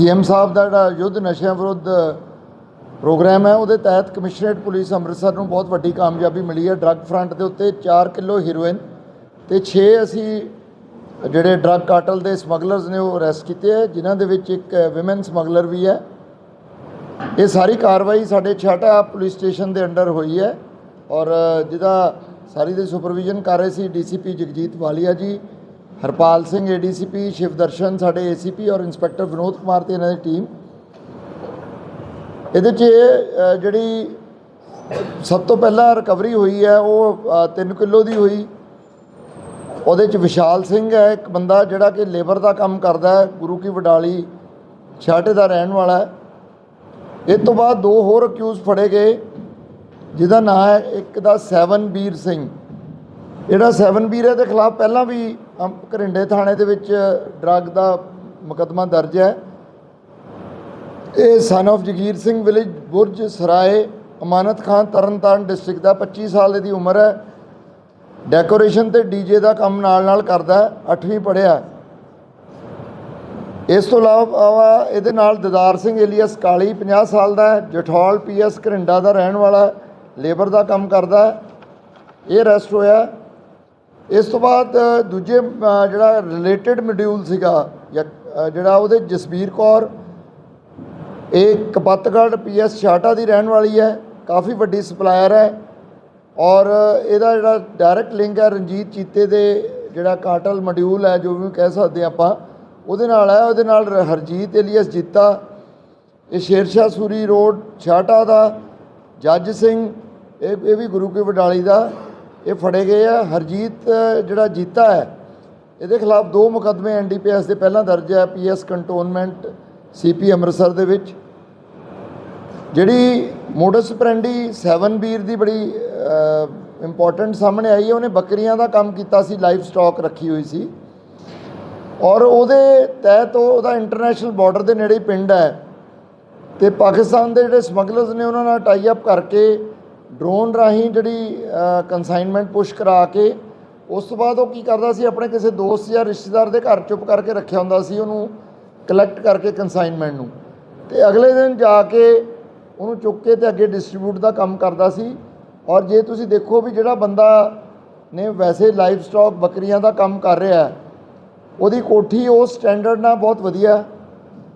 CM ਸਾਹਿਬ ਦਾ ਜਿਹੜਾ ਯੁੱਧ ਨਸ਼ਿਆਂ ਵਿਰੁੱਧ ਪ੍ਰੋਗਰਾਮ ਹੈ, ਉਹਦੇ ਤਹਿਤ ਕਮਿਸ਼ਨਰੇਟ ਪੁਲਿਸ ਅੰਮ੍ਰਿਤਸਰ ਨੂੰ ਬਹੁਤ ਵੱਡੀ ਕਾਮਯਾਬੀ ਮਿਲੀ ਹੈ। ਡਰੱਗ ਫਰੰਟ ਦੇ ਉੱਤੇ 4 ਕਿਲੋ ਹੀਰੋਇਨ ਤੇ 6 ਅਸੀਂ ਜਿਹੜੇ ਡਰੱਗ ਕਾਰਟਲ ਦੇ ਸਮਗਲਰਸ ਨੇ, ਉਹ ਅਰੈਸਟ ਕੀਤੇ ਹੈ, ਜਿਨ੍ਹਾਂ ਦੇ ਵਿੱਚ ਇੱਕ ਔਮਨ ਸਮਗਲਰ ਵੀ ਹੈ। ਇਹ ਸਾਰੀ ਕਾਰਵਾਈ ਸਾਡੇ ਛਾਟਾ ਪੁਲਿਸ ਸਟੇਸ਼ਨ ਦੇ ਅੰਡਰ ਹੋਈ ਹੈ ਔਰ ਜਿਹਦਾ ਸਾਰੀ ਦੀ ਸੁਪਰਵਿਜ਼ਨ ਕਰ ਰਹੇ ਸੀ ਡੀਸੀਪੀ ਜਗਜੀਤ ਵਾਲੀਆ ਜੀ। ਹਰਪਾਲ ਸਿੰਘ ਏਡੀਸੀਪੀ ਸ਼ਿਵਦਰਸ਼ਨ ਸਾਡੇ ਏਸੀਪੀ ਔਰ ਇੰਸਪੈਕਟਰ ਵਿਨੋਦ ਕੁਮਾਰ ਤੇ ਇਹਨਾਂ ਦੀ ਟੀਮ। ਇਹਦੇ 'ਚ ਜਿਹੜੀ ਸਭ ਤੋਂ ਪਹਿਲਾਂ ਰਿਕਵਰੀ ਹੋਈ ਹੈ, ਉਹ 3 ਕਿਲੋ ਦੀ ਹੋਈ। ਉਹਦੇ 'ਚ ਵਿਸ਼ਾਲ ਸਿੰਘ ਹੈ, ਇੱਕ ਬੰਦਾ ਜਿਹੜਾ ਕਿ ਲੇਬਰ ਦਾ ਕੰਮ ਕਰਦਾ ਹੈ, ਗੁਰੂ ਕੀ ਵਡਾਲੀ, ਛਾਟੇ ਦਾ ਰਹਿਣ ਵਾਲਾ ਹੈ। ਇਸ ਤੋਂ ਬਾਅਦ ਦੋ ਹੋਰ ਅਕਿਊਜ਼ ਫੜੇ ਗਏ, ਜਿਹਦਾ ਨਾਮ ਹੈ ਇੱਕ ਦਾ ਸੈਵਨ ਵੀਰ ਸਿੰਘ। ਜਿਹੜਾ ਸੈਵਨ ਵੀਰ ਦੇ ਖਿਲਾਫ ਪਹਿਲਾਂ ਵੀ ਅਮ, ਘਰਿੰਡੇ ਥਾਣੇ ਦੇ ਵਿੱਚ ਡਰੱਗ ਦਾ ਮੁਕੱਦਮਾ ਦਰਜ ਹੈ। ਇਹ ਸਨ of Jagir Singh village Burj Sarai Amanat Khan Tarn Taran district ਦਾ 25 ਸਾਲ ਦੀ ਉਮਰ ਹੈ। ਡੈਕੋਰੇਸ਼ਨ ਤੇ ਡੀਜੇ ਦਾ ਕੰਮ ਨਾਲ ਨਾਲ ਕਰਦਾ ਹੈ 8ਵੀਂ ਪੜ੍ਹਿਆ ਇਸ ਤੋਂ ਇਲਾਵਾ ਇਹਦੇ ਨਾਲ ਦਦਾਰ ਸਿੰਘ ਏਲੀਅਸ ਕਾਲੀ 50 ਸਾਲ ਦਾ ਹੈ ਜਠੌਲ ਪੀਐਸ ਘਰਿੰਡਾ ਦਾ ਰਹਿਣ ਵਾਲਾ ਲੇਬਰ ਦਾ ਕੰਮ ਕਰਦਾ ਇਹ ਅਰੈਸਟ ਹੋਇਆ ਇਸ ਤੋਂ ਬਾਅਦ ਦੂਜੇ ਜਿਹੜਾ ਰਿਲੇਟਡ ਮੋਡਿਊਲ ਸੀਗਾ, ਜਾਂ ਜਿਹੜਾ ਉਹਦੇ ਜਸਬੀਰ ਕੌਰ, ਇਹ ਕਪੱਤਗੜ੍ਹ ਪੀਐਸ ਛਾਟਾ ਦੀ ਰਹਿਣ ਵਾਲੀ ਹੈ, ਕਾਫੀ ਵੱਡੀ ਸਪਲਾਇਰ ਹੈ ਔਰ ਇਹਦਾ ਜਿਹੜਾ ਡਾਇਰੈਕਟ ਲਿੰਕ ਹੈ ਰਣਜੀਤ ਚੀਤੇ ਦੇ ਜਿਹੜਾ ਕਾਟਲ ਮੋਡਿਊਲ ਹੈ, ਜੋ ਵੀ ਕਹਿ ਸਕਦੇ ਆਪਾਂ, ਉਹਦੇ ਨਾਲ ਹੈ, ਉਹਦੇ ਨਾਲ ਰ- ਹਰਜੀਤ ਏਲੀਅਸ ਜੀਤਾ, ਇਹ ਸ਼ੇਰਸ਼ਾਹ ਸੂਰੀ ਰੋਡ, ਛਾਟਾ ਦਾ, ਜੱਜ ਸਿੰਘ, ਇਹ ਇਹ ਵੀ ਗੁਰੂ ਕੀ ਵਡਾਲੀ ਦਾ ਇਹ ਫੜੇ ਗਏ ਆ। ਹਰਜੀਤ ਜਿਹੜਾ ਜੀਤਾ ਹੈ, ਇਹਦੇ ਖਿਲਾਫ ਦੋ ਮੁਕੱਦਮੇ ਐਨਡੀਪੀਐਸ ਦੇ ਪਹਿਲਾਂ ਦਰਜ ਹੈ ਪੀਐਸ ਕੰਟੋਨਮੈਂਟ ਸੀਪੀ ਅੰਮ੍ਰਿਤਸਰ ਦੇ ਵਿੱਚ। ਜਿਹੜੀ ਮੋਡਸ ਪ੍ਰੈਂਡੀ 7 ਵੀਰ ਦੀ ਬੜੀ ਇੰਪੋਰਟੈਂਟ ਸਾਹਮਣੇ ਆਈ ਹੈ, ਉਹਨੇ ਬੱਕਰੀਆਂ ਦਾ ਕੰਮ ਕੀਤਾ ਸੀ, ਲਾਈਵ ਸਟਾਕ ਰੱਖੀ ਹੋਈ ਸੀ। ਔਰ ਉਹਦੇ ਤਹਿਤ ਉਹਦਾ ਇੰਟਰਨੈਸ਼ਨਲ ਬਾਰਡਰ ਦੇ ਨੇੜੇ ਹੀ ਪਿੰਡ ਹੈ। ਤੇ ਪਾਕਿਸਤਾਨ ਦੇ ਜਿਹੜੇ ਸਮਗਲਰਸ ਨੇ, ਉਹਨਾਂ ਨਾਲ ਟਾਈ ਅਪ ਕਰਕੇ ਡਰੋਨ ਰਾਹੀਂ ਜਿਹੜੀ ਕਨਸਾਈਨਮੈਂਟ ਪੁਸ਼ ਕਰਾ ਕੇ, ਉਸ ਤੋਂ ਬਾਅਦ ਉਹ ਕੀ ਕਰਦਾ ਸੀ, ਆਪਣੇ ਕਿਸੇ ਦੋਸਤ ਜਾਂ ਰਿਸ਼ਤੇਦਾਰ ਦੇ ਘਰ ਚੁੱਪ ਕਰਕੇ ਰੱਖਿਆ ਹੁੰਦਾ ਸੀ, ਉਹਨੂੰ ਕਲੈਕਟ ਕਰਕੇ ਕਨਸਾਈਨਮੈਂਟ ਨੂੰ। ਤੇ ਅਗਲੇ ਦਿਨ ਜਾ ਕੇ ਉਹਨੂੰ ਚੁੱਕ ਕੇ ਤੇ ਅੱਗੇ ਡਿਸਟ੍ਰੀਬਿਊਟ ਦਾ ਕੰਮ ਕਰਦਾ ਸੀ। ਔਰ ਜੇ ਤੁਸੀਂ ਦੇਖੋ ਵੀ ਜਿਹੜਾ ਬੰਦਾ ਨੇ ਵੈਸੇ ਲਾਈਵ ਸਟਾਕ ਬੱਕਰੀਆਂ ਦਾ ਕੰਮ ਕਰ ਰਿਹਾ ਉਹਦੀ ਕੋਠੀ ਉਸ ਸਟੈਂਡਰਡ ਨਾਲ ਬਹੁਤ ਵਧੀਆ।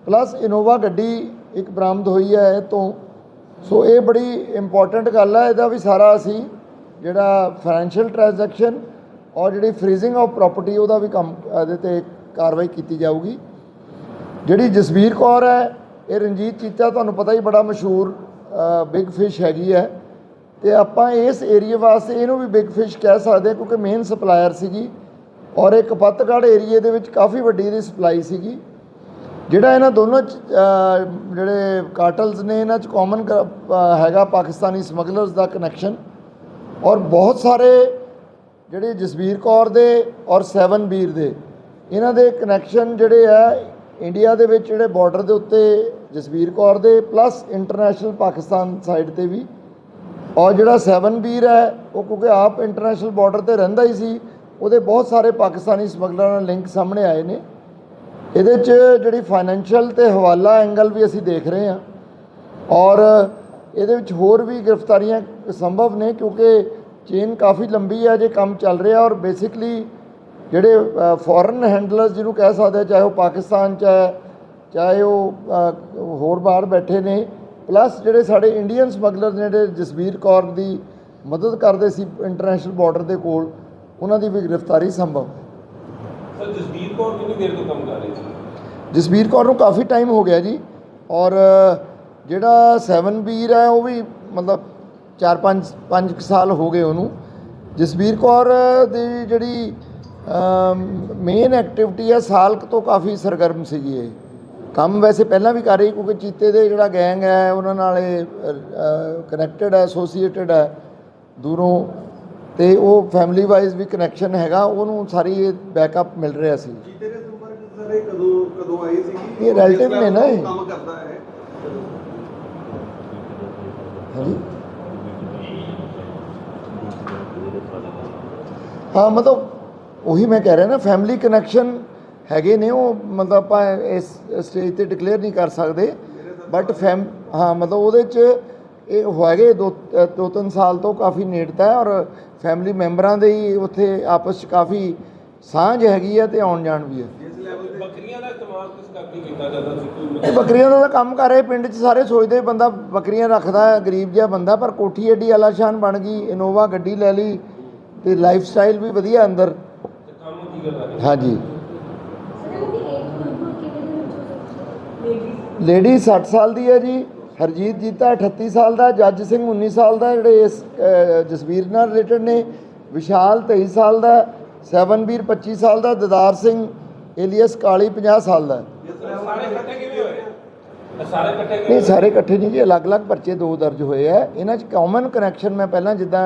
ਪਲੱਸ ਇਨੋਵਾ ਗੱਡੀ ਇੱਕ ਬਰਾਮਦ ਹੋਈ ਹੈ, ਇਹ ਤੋਂ ਸੋ ਇਹ ਬੜੀ ਇੰਪੋਰਟੈਂਟ ਗੱਲ ਹੈ ਇਹਦਾ ਵੀ ਸਾਰਾ ਅਸੀਂ ਜਿਹੜਾ ਫਾਈਨੈਂਸ਼ੀਅਲ ਟ੍ਰਾਂਜੈਕਸ਼ਨ ਔਰ ਜਿਹੜੀ ਫਰੀਜ਼ਿੰਗ ਆਫ ਪ੍ਰਾਪਰਟੀ ਉਹਦਾ ਵੀ ਕੰਮ, ਇਹਦੇ ਤੇ ਕਾਰਵਾਈ ਕੀਤੀ ਜਾਊਗੀ। ਜਿਹੜੀ ਜਸਵੀਰ ਕੌਰ ਹੈ, ਇਹ ਰਣਜੀਤ ਚੀਤਾ, ਤੁਹਾਨੂੰ ਪਤਾ ਹੀ ਬੜਾ ਮਸ਼ਹੂਰ ਬਿਗ ਫਿਸ਼ ਹੈਗੀ ਹੈ। ਤੇ ਆਪਾਂ ਇਸ ਏਰੀਆ ਵਾਸਤੇ ਇਹਨੂੰ ਵੀ ਬਿਗ ਫਿਸ਼ ਕਹਿ ਸਕਦੇ ਹਾਂ, ਕਿਉਂਕਿ ਮੇਨ ਸਪਲਾਇਰ ਸੀਗੀ। ਔਰ ਇਹ ਕਪੱਤਗੜ੍ਹ ਏਰੀਏ ਦੇ ਵਿੱਚ ਕਾਫੀ ਵੱਡੀ ਇਹਦੀ ਸਪਲਾਈ ਸੀਗੀ। ਜਿਹੜਾ ਇਹਨਾਂ ਦੋਨੋਂ 'ਚ, ਜਿਹੜੇ ਕਾਰਟਲਸ ਨੇ ਇਹਨਾਂ 'ਚ ਕਾਮਨ ਹੈਗਾ ਪਾਕਿਸਤਾਨੀ ਸਮਗਲਰਸ ਦਾ ਕਨੈਕਸ਼ਨ ਔਰ ਬਹੁਤ ਸਾਰੇ ਜਿਹੜੇ ਜਸਵੀਰ ਕੌਰ ਦੇ ਔਰ ਸੈਵਨ ਵੀਰ ਦੇ ਇਹਨਾਂ ਦੇ ਕਨੈਕਸ਼ਨ ਜਿਹੜੇ ਆ ਇੰਡੀਆ ਦੇ ਵਿੱਚ ਜਿਹੜੇ ਬਾਰਡਰ ਦੇ ਉੱਤੇ ਜਸਵੀਰ ਕੌਰ ਦੇ ਪਲੱਸ ਇੰਟਰਨੈਸ਼ਨਲ ਪਾਕਿਸਤਾਨ ਸਾਈਡ ਤੇ ਵੀ ਔਰ ਜਿਹੜਾ ਸੈਵਨ ਵੀਰ ਹੈ ਉਹ ਕਿਉਂਕਿ ਆਪ ਇੰਟਰਨੈਸ਼ਨਲ ਬਾਰਡਰ ਤੇ ਰਹਿੰਦਾ ਹੀ ਸੀ ਉਹਦੇ ਬਹੁਤ ਸਾਰੇ ਪਾਕਿਸਤਾਨੀ ਸਮਗਲਰਾਂ ਨਾਲ ਲਿੰਕ ਸਾਹਮਣੇ ਆਏ ਨੇ। ਇਹਦੇ 'ਚ ਜਿਹੜੀ ਫਾਈਨੈਂਸ਼ੀਅਲ ਤੇ ਹਵਾਲਾ ਐਂਗਲ ਵੀ ਅਸੀਂ ਦੇਖ ਰਹੇ ਹਾਂ ਔਰ ਇਹਦੇ ਵਿੱਚ ਹੋਰ ਵੀ ਗ੍ਰਿਫਤਾਰੀਆਂ ਸੰਭਵ ਨੇ ਕਿਉਂਕਿ ਚੇਨ ਕਾਫੀ ਲੰਬੀ ਹੈ ਜੇ ਕੰਮ ਚੱਲ ਰਿਹਾ ਔਰ ਬੇਸਿਕਲੀ ਜਿਹੜੇ ਫੋਰਨ ਹੈਂਡਲਰਸ ਜਿਹਨੂੰ ਕਹਿ ਸਕਦੇ ਚਾਹੇ ਉਹ ਪਾਕਿਸਤਾਨ 'ਚ ਹੈ, ਚਾਹੇ ਉਹ ਹੋਰ ਬਾਹਰ ਬੈਠੇ ਨੇ ਪਲੱਸ ਜਿਹੜੇ ਸਾਡੇ ਇੰਡੀਅਨ ਸਮਗਲਰ ਨੇ, ਜਿਹੜੇ ਜਸਵੀਰ ਕੌਰ ਦੀ ਮਦਦ ਕਰਦੇ ਸੀ ਇੰਟਰਨੈਸ਼ਨਲ ਬਾਰਡਰ ਦੇ ਕੋਲ, ਉਹਨਾਂ ਦੀ ਵੀ ਗ੍ਰਿਫਤਾਰੀ ਸੰਭਵ ਹੈ। ਕੌਰ ਕਿੰਨੀ ਦੇਰ ਤੋਂ ਕੰਮ ਕਰ ਰਹੀ ਸੀ? ਜਸਬੀਰ ਕੌਰ ਨੂੰ ਕਾਫੀ ਟਾਈਮ ਹੋ ਗਿਆ ਜੀ। ਔਰ ਜਿਹੜਾ ਸੈਵਨ ਵੀਰ ਹੈ, ਉਹ ਵੀ ਮਤਲਬ 4-5 5 ਸਾਲ ਹੋ ਗਏ ਉਹਨੂੰ। ਜਸਬੀਰ ਕੌਰ ਦੀ ਜਿਹੜੀ ਮੇਨ ਐਕਟੀਵਿਟੀ ਹੈ, ਸਾਲ ਕੁ ਤੋਂ ਕਾਫੀ ਸਰਗਰਮ ਸੀਗੀ ਇਹ। ਕੰਮ ਵੈਸੇ ਪਹਿਲਾਂ ਵੀ ਕਰ ਰਹੀ, ਕਿਉਂਕਿ ਚੀਤੇ ਦੇ ਜਿਹੜਾ ਗੈਂਗ ਹੈ, ਉਹਨਾਂ ਨਾਲ ਇਹ ਕਨੈਕਟਡ ਹੈ ਐਸੋਸੀਏਟਡ ਹੈ। ਦੂਰੋਂ ਤੇ ਉਹ ਫੈਮਿਲੀ ਵਾਈਜ਼ ਵੀ ਕਨੈਕਸ਼ਨ ਹੈਗਾ ਉਹਨੂੰ ਸਾਰੀ ਇਹ ਬੈਕਅਪ ਮਿਲ ਰਿਹਾ ਸੀ। ਜੀਤੇ ਦੇ ਸੰਪਰਕ ਸਰ ਇਹ ਕਦੋਂ ਕਦੋਂ ਆਈ ਸੀ ਇਹ relative ਨੇ ਨਾ ਇਹ। ਕੰਮ ਕਰਦਾ ਹੈ? ਹਾਂਜੀ? ਹਾਂ ਮਤਲਬ ਉਹੀ ਮੈਂ ਕਹਿ ਰਿਹਾ ਨਾ ਫੈਮਿਲੀ ਕਨੈਕਸ਼ਨ ਹੈਗੇ ਨੇ ਉਹ ਮਤਲਬ ਆਪਾਂ ਇਸ ਸਟੇਜ ਤੇ ਡਿਕਲੇਅਰ ਨਹੀਂ ਕਰ ਸਕਦੇ। ਬਟ ਫੈਮ ਹਾਂ ਮਤਲਬ ਉਹਦੇ ਚ ਇਹ ਹੈਗੇ ਦੋ ਦੋ ਤਿੰਨ ਸਾਲ ਤੋਂ ਕਾਫੀ ਨੇੜਤਾ ਹੈ ਔਰ ਫੈਮਿਲੀ ਮੈਂਬਰਾਂ ਦੇ ਹੀ ਉੱਥੇ ਆਪਸ ਚ ਕਾਫੀ ਸਾਂਝ ਹੈਗੀ ਹੈ ਤੇ ਆਉਣ ਜਾਣ ਵੀ ਹੈ ਬੱਕਰੀਆਂ ਦਾ ਇਸਤੇਮਾਲ ਕਿਸ ਕਰਕੇ ਕੀਤਾ ਜਾਂਦਾ ਸੀ? ਕੋਈ ਇਹ ਬੱਕਰੀਆਂ ਦਾ ਤਾਂ ਕੰਮ ਕਰ ਰਹੇ ਪਿੰਡ 'ਚ ਸਾਰੇ ਸੋਚਦੇ ਬੰਦਾ ਬੱਕਰੀਆਂ ਰੱਖਦਾ ਹੈ ਗਰੀਬ ਜਿਹਾ ਬੰਦਾ ਪਰ ਕੋਠੀ ਏਡੀ ਆਲਾਸ਼ਾਨ ਬਣ ਗਈ ਇਨੋਵਾ ਗੱਡੀ ਲੈ ਲਈ ਤੇ ਲਾਈਫ ਸਟਾਈਲ ਵੀ ਵਧੀਆ ਅੰਦਰ। ਹਾਂਜੀ। ਲੇਡੀ 60 ਸਾਲ ਦੀ ਹੈ ਜੀ। ਹਰਜੀਤ ਜੀਤਾ 38 ਸਾਲ ਦਾ ਜੱਜ ਸਿੰਘ 19 ਸਾਲ ਦਾ ਜਿਹੜੇ ਇਸ ਜਸਵੀਰ ਨਾਲ ਰਿਲੇਟਡ ਨੇ ਵਿਸ਼ਾਲ 23 ਸਾਲ ਦਾ ਸੈਵਨਵੀਰ 25 ਸਾਲ ਦਾ ਦਦਾਰ ਸਿੰਘ ਏਲੀਅਸ ਕਾਲੀ 50 ਸਾਲ ਦਾ। ਸਾਰੇ ਲੈਵਲ ਇਕੱਠੇ ਕਿਵੇਂ ਹੋਏ? ਇਹ ਸਾਰੇ ਇਕੱਠੇ ਕਿਵੇਂ ਨਹੀਂ ਸਾਰੇ ਇਕੱਠੇ ਨਹੀਂ ਜੀ ਅਲੱਗ-ਅਲੱਗ ਪਰਚੇ ਦੋ ਦਰਜ ਹੋਏ ਆ। ਇਹਨਾਂ 'ਚ ਕਾਮਨ ਕਨੈਕਸ਼ਨ ਮੈਂ ਪਹਿਲਾਂ ਜਿੱਦਾਂ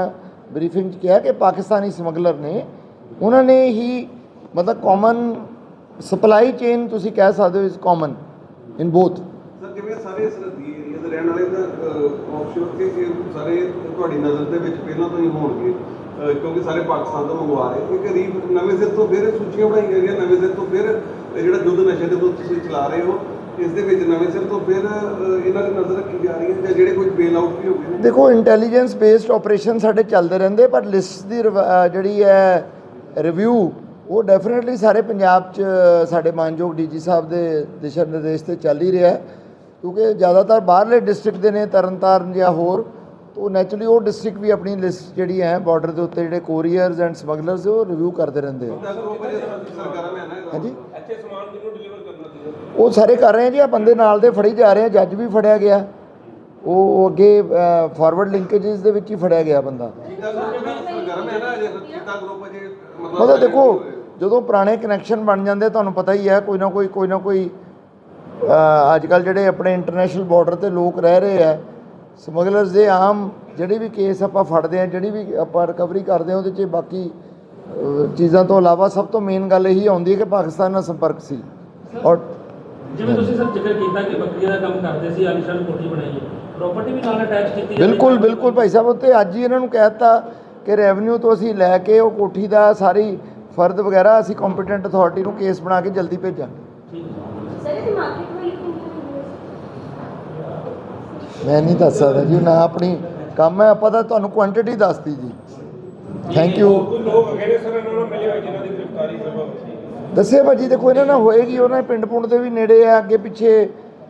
ਬਰੀਫਿੰਗ 'ਚ ਕਿਹਾ ਕਿ ਪਾਕਿਸਤਾਨੀ ਸਮਗਲਰ ਨੇ ਉਹਨਾਂ ਨੇ ਹੀ ਮਤਲਬ ਕਾਮਨ ਸਪਲਾਈ ਚੇਨ ਤੁਸੀਂ ਕਹਿ ਸਕਦੇ ਹੋ ਇਸ ਕਾਮਨ ਇਨ ਬੋਥ ਸਰ ਜਿਵੇਂ ਸਾਰੇ ਦੇ ਰਹਿਣ ਵਾਲੇ ਤਾਂ ਆਫਸ਼ੋਰ ਤੇ ਇਹ ਸਾਰੇ ਤੁਹਾਡੀ ਨਜ਼ਰ ਦੇ ਵਿੱਚ ਪਹਿਲਾਂ ਤੋਂ ਹੀ ਹੋਣਗੇ। ਕਿਉਂਕਿ ਸਾਰੇ ਪਾਕਿਸਤਾਨ ਤੋਂ ਮੰਗਵਾ ਰਹੇ। ਇਹ ਕਰੀਬ ਨਵੇਂ ਸਿਰ ਤੋਂ ਫਿਰ ਸੂਚੀਆਂ ਬਣਾਈਆਂ ਗਈਆਂ, ਨਵੇਂ ਸਿਰ ਤੋਂ ਫਿਰ ਜਿਹੜਾ ਯੁੱਧ ਨਸ਼ੇ ਦੇ ਤੋਂ ਤੁਸੀਂ ਚਲਾ ਰਹੇ ਹੋ, ਇਸ ਦੇ ਵਿੱਚ ਨਵੇਂ ਸਿਰ ਤੋਂ ਫਿਰ ਇਹਨਾਂ ਦੀ ਨਜ਼ਰ ਰੱਖੀ ਜਾ ਰਹੀ ਹੈ ਜਾਂ ਜਿਹੜੇ ਕੋਈ ਬੇਲ ਆਊਟ ਵੀ ਹੋ ਗਏ ਨੇ। ਦੇਖੋ ਇੰਟੈਲੀਜੈਂਸ ਬੇਸਡ ਆਪਰੇਸ਼ਨ ਸਾਡੇ ਚੱਲਦੇ ਰਹਿੰਦੇ, ਪਰ ਲਿਸਟ ਦੀ ਜਿਹੜੀ ਹੈ ਰਿਵਿਊ ਉਹ ਡੈਫੀਨਿਟਲੀ ਸਾਰੇ ਪੰਜਾਬ 'ਚ ਸਾਡੇ ਮਾਨਯੋਗ ਡੀਜੀ ਸਾਹਿਬ ਦੇ ਦਿਸ਼ਾ ਨਿਰਦੇਸ਼ ਤੇ ਚੱਲ ਹੀ ਰਿਹਾ ਹੈ। ਕਿਉਂਕਿ ਜ਼ਿਆਦਾਤਰ ਬਾਹਰਲੇ ਡਿਸਟ੍ਰਿਕਟ ਦੇ ਨੇ, ਤਰਨਤਾਰਨ ਜਾਂ ਹੋਰ ਉਹ ਨੈਚੁਰਲੀ ਉਹ ਡਿਸਟ੍ਰਿਕਟ ਵੀ ਆਪਣੀ ਲਿਸਟ ਜਿਹੜੀ ਹੈ ਬਾਰਡਰ ਦੇ ਉੱਤੇ ਜਿਹੜੇ ਕੋਰੀਅਰਸ ਐਂਡ ਸਮਗਲਰਸ ਉਹ ਰਿਵਿਊ ਕਰਦੇ ਰਹਿੰਦੇ ਆ। ਹਾਂਜੀ? ਇੱਥੇ ਸਮਾਨ ਕਿਹਨੂੰ ਡਿਲੀਵਰ ਕਰਨਾ ਉਹ ਸਾਰੇ ਕਰ ਰਹੇ ਆ ਜੀ ਆ ਬੰਦੇ ਨਾਲ ਦੇ ਫੜੀ ਜਾ ਰਹੇ ਆ ਜੱਜ ਵੀ ਫੜਿਆ ਗਿਆ। ਉਹ ਅੱਗੇ ਫਾਰਵਰਡ ਲਿੰਕੇजेस ਦੇ ਵਿੱਚ ਹੀ ਫੜਿਆ ਗਿਆ ਬੰਦਾ। ਚੀਤਾ ਮਤਲਬ ਦੇਖੋ, ਜਦੋਂ ਪੁਰਾਣੇ ਕਨੈਕਸ਼ਨ ਬਣ ਜਾਂਦੇ ਤੁਹਾਨੂੰ ਪਤਾ ਹੀ ਹੈ, ਕੋਈ ਨਾ ਕੋਈ ਕੋਈ ਨਾ ਕੋਈ ਅੱਜ ਕੱਲ ਜਿਹੜੇ ਆਪਣੇ ਇੰਟਰਨੈਸ਼ਨਲ ਬਾਰਡਰ ਤੇ ਲੋਕ ਰਹਿ ਰਹੇ ਆ ਸਮਗਲਰਸ ਦੇ ਆਮ ਜਿਹੜੇ ਵੀ ਕੇਸ ਆਪਾਂ ਫੜਦੇ ਆ ਜਿਹੜੀ ਵੀ ਆਪਾਂ ਰਿਕਵਰੀ ਕਰਦੇ ਆ ਉਹਦੇ 'ਚ ਬਾਕੀ ਚੀਜ਼ਾਂ ਤੋਂ ਇਲਾਵਾ ਸਭ ਤੋਂ ਮੇਨ ਗੱਲ ਇਹੀ ਆਉਂਦੀ ਹੈ ਕਿ ਪਾਕਿਸਤਾਨ ਨਾਲ ਸੰਪਰਕ ਸੀ। ਔਰ ਜਿਵੇਂ ਤੁਸੀਂ ਸਰ ਜ਼ਿਕਰ ਕੀਤਾ ਕਿ ਬੱਕਰੀਆਂ ਦਾ ਕੰਮ ਕਰਦੇ ਸੀ ਆਲੀਸ਼ਾਨ ਕੋਠੀ ਬਣਾਈ ਹੈ ਪ੍ਰਾਪਰਟੀ ਵੀ ਨਾਲ ਅਟੈਚ ਕੀਤੀ। ਬਿਲਕੁਲ ਬਿਲਕੁਲ ਭਾਈ ਸਾਹਿਬ ਉੱਤੇ ਅੱਜ ਹੀ ਇਹਨਾਂ ਨੂੰ ਕਹਿ ਦਿੱਤਾ ਕਿ ਰੈਵਨਿਊ ਤੋਂ ਅਸੀਂ ਲੈ ਕੇ ਉਹ ਕੋਠੀ ਦਾ ਸਾਰੀ ਫਰਦ ਵਗੈਰਾ ਅਸੀਂ ਕੰਪੀਟੈਂਟ ਅਥਾਰਟੀ ਨੂੰ ਕੇਸ ਬਣਾ ਕੇ ਜਲਦੀ ਭੇਜਾਂਗੇ। ਠੀਕ ਹੈ। ਸਰ ਇਹਦੀ ਮਾਰਕੀਟ ਵੈਲਿਊ ਕਿੰਨੀ ਮੈਂ ਨਹੀਂ ਦੱਸ ਸਕਦਾ ਜੀ ਨਾ ਆਪਣੀ ਕੰਮ ਹੈ ਆਪਾਂ ਤਾਂ ਤੁਹਾਨੂੰ ਕੁਆਂਟੀਟੀ ਦੱਸਤੀ ਜੀ। ਥੈਂਕ ਯੂ ਲੋਕ ਨੇ ਸਰ ਇਹਨਾਂ ਨੂੰ ਮਿਲੇ ਹੋਏ ਜਿਨ੍ਹਾਂ ਦੀ ਗ੍ਰਿਫਤਾਰੀ ਸੰਭਵ ਸੀ। ਦੱਸਿਆ ਭਾਜੀ ਦੇਖੋ ਇਹਨਾਂ ਨਾਲ ਹੋਏਗੀ ਉਹਨਾਂ ਪਿੰਡ ਪੁੰਡ ਦੇ ਵੀ ਨੇੜੇ ਆ ਅੱਗੇ ਪਿੱਛੇ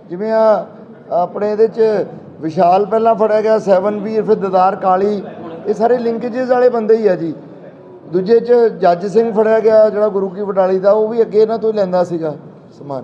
ਜਿਵੇਂ ਆ ਆਪਣੇ ਇਹਦੇ ਚ ਵਿਸ਼ਾਲ ਪਹਿਲਾਂ ਫੜਿਆ ਗਿਆ ਸੈਵਨ ਵੀਰ ਫਿਰ ਦਦਾਰ ਕਾਲੀ ਇਹ ਸਾਰੇ ਲਿੰਕੇजेस ਵਾਲੇ ਬੰਦੇ ਹੀ ਆ ਜੀ। ਦੂਜੇ ਚ ਜੱਜ ਸਿੰਘ ਫੜਿਆ ਗਿਆ ਜਿਹੜਾ ਗੁਰੂ ਕੀ ਵਡਾਲੀ ਦਾ ਉਹ ਵੀ ਅੱਗੇ ਇਹਨਾਂ ਤੋਂ ਹੀ ਲੈਂਦਾ ਸੀਗਾ ਸਮਾਨ।